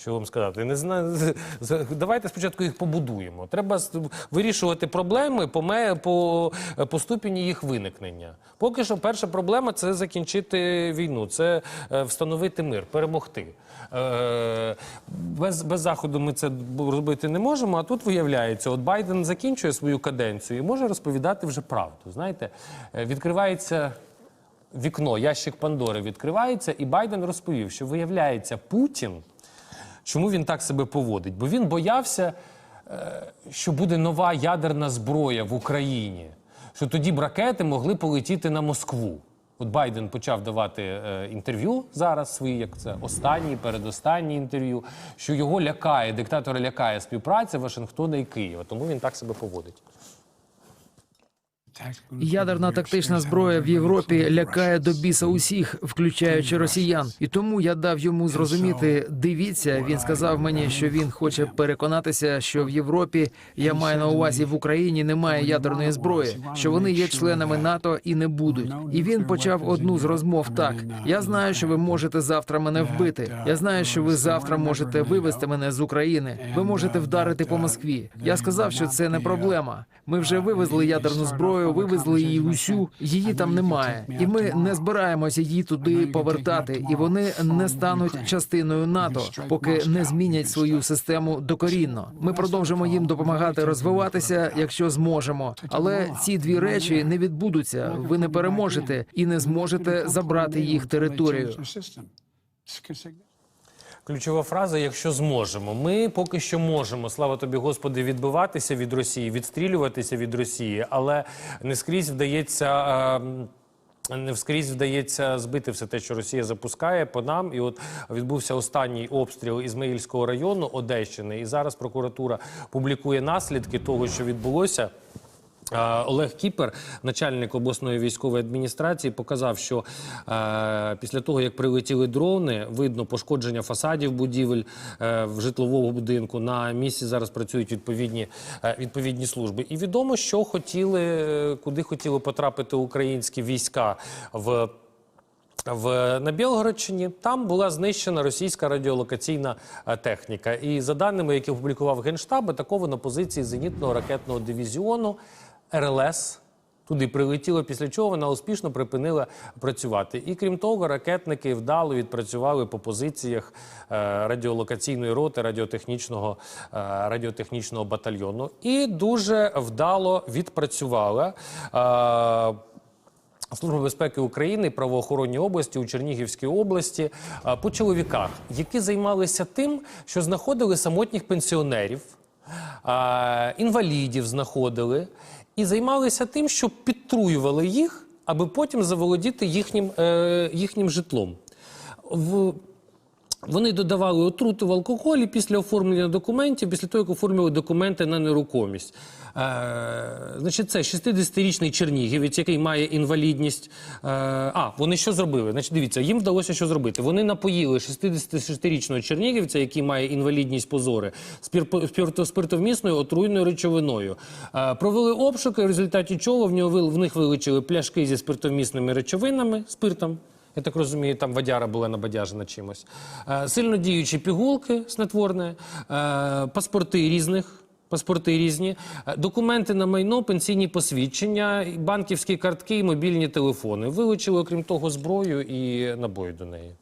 Що вам сказати? Не знаю. Давайте спочатку їх побудуємо. Треба вирішувати проблеми по, по, по ступені їх виникнення. Поки що перша проблема це закінчити війну, це е, встановити мир, перемогти. Е, Без, без заходу ми це робити не можемо. А тут виявляється, от Байден закінчує свою каденцію і може розповідати вже правду. Знаєте, Е, відкривається вікно, ящик Пандори відкривається, і Байден розповів, що виявляється Путін. Чому він так себе поводить? Бо він боявся, е, що буде нова ядерна зброя в Україні, що тоді б ракети могли полетіти на Москву. От Байден почав давати е, інтерв'ю зараз свої, як це останні, передостанні інтерв'ю, що його лякає, диктатора лякає співпраця Вашингтона і Києва, тому він так себе поводить. Ядерна тактична зброя в Європі лякає до біса усіх, включаючи росіян. І тому я дав йому зрозуміти. Дивіться, він сказав мені, що він хоче переконатися, що в Європі я маю на увазі в Україні немає ядерної зброї, що вони є членами НАТО і не будуть. І він почав одну з розмов так: я знаю, що ви можете завтра мене вбити. Я знаю, що ви завтра можете вивезти мене з України. Ви можете вдарити по Москві. Я сказав, що це не проблема. Ми вже вивезли ядерну зброю, вивезли її усю. Її там немає, і ми не збираємося її туди повертати. І вони не стануть частиною НАТО, поки не змінять свою систему докорінно. Ми продовжимо їм допомагати розвиватися, якщо зможемо. Але ці дві речі не відбудуться. Ви не переможете і не зможете забрати їх територію. Ключова фраза, якщо зможемо. Ми поки що можемо, слава тобі, Господи, відбиватися від Росії, відстрілюватися від Росії, але не скрізь вдається. е, Не вскрізь вдається збити все те, що Росія запускає по нам. І от відбувся останній обстріл Ізмаїльського району Одещини. І зараз прокуратура публікує наслідки того, що відбулося. Олег Кіпер, начальник обласної військової адміністрації, показав, що е, після того, як прилетіли дрони, видно пошкодження фасадів будівель е, в житловому будинку. На місці зараз працюють відповідні, е, відповідні служби. І відомо, що хотіли, куди хотіли потрапити українські війська в. В на Білгородщині там була знищена російська радіолокаційна е, техніка. І за даними, які опублікував Генштаб, атаковано позиції зенітного ракетного дивізіону РЛС. Туди прилетіло, після чого вона успішно припинила працювати. І крім того, ракетники вдало відпрацювали по позиціях е, радіолокаційної роти радіотехнічного, е, радіотехнічного батальйону. І дуже вдало відпрацювала. Е, Служба безпеки України правоохоронні області у Чернігівській області по чоловіках, які займалися тим, що знаходили самотніх пенсіонерів, інвалідів знаходили, і займалися тим, що підтруювали їх, аби потім заволодіти їхнім, е, їхнім житлом. В, вони додавали отруту в алкоголі після оформлення документів, після того, як оформили документи на нерухомість. Е, значить, це 60-річний чернігівець, який має інвалідність. Е, а, вони що зробили? Значить, дивіться, їм вдалося що зробити. Вони напоїли 66-річного чернігівця, який має інвалідність позори, спиртовмісною отруйною речовиною. Е, провели обшуки, в результаті чого в, нього, в них вилучили пляшки зі спиртовмісними речовинами, спиртом. Я так розумію, там водяра була набадяжена чимось. Е, Сильно діючі пігулки снотворне, е, паспорти різних. Паспорти різні, е, документи на майно, пенсійні посвідчення, банківські картки і мобільні телефони. Вилучили, окрім того, зброю і набої до неї.